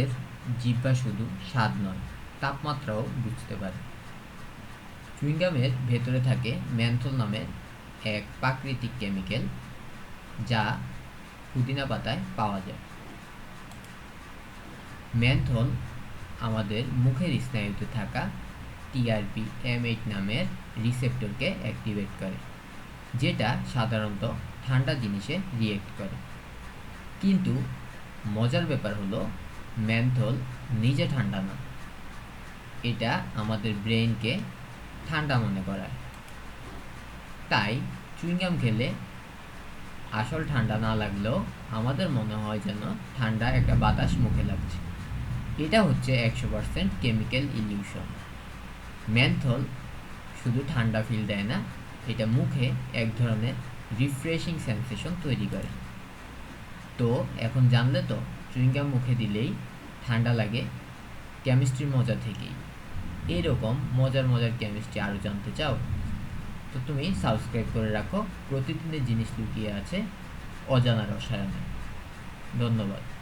এর জিহ্বা শুধু স্বাদ নয়, তাপমাত্রাও বুঝতে পারে। চুইংগামের ভেতরে থাকে ম্যানথল নামের এক প্রাকৃতিক কেমিক্যাল যা পুদিনা পাতায় পাওয়া যায়। ম্যানথল আমাদের মুখের স্নায়ুতে থাকা টিআরপি এম এইট নামের রিসেপ্টরকে অ্যাক্টিভেট করে, যেটা সাধারণত ঠান্ডা জিনিসে রিয়েক্ট করে। কিন্তু মজার ব্যাপার হলো ম্যানথল নিজে ঠান্ডা না। এটা আমাদের ব্রেনকে ঠান্ডা মনে করায়। তাই চুইংগাম খেলে আসল ঠান্ডা না লাগলেও আমাদের মনে হয় যেন ঠান্ডা একটা বাতাস মুখে লাগছে। এটা হচ্ছে একশো পার্সেন্ট কেমিক্যাল ইলিউশন। ম্যানথল শুধু ঠান্ডা ফিল দেয় না, এটা মুখে এক ধরনের রিফ্রেশিং সেন্সেশন তৈরি করে। তো এখন জানলে তো চুইংগাম মুখে দিলেই ঠান্ডা লাগে কেমিস্ট্রির মজা থেকেই। এরকম মজার মজার কেমিস্ট্রি আরও জানতে চাও? তো তুমি সাবস্ক্রাইব করে রাখো। প্রতিদিনের জিনিস লুকিয়ে আছে অজানা রসায়নে। ধন্যবাদ।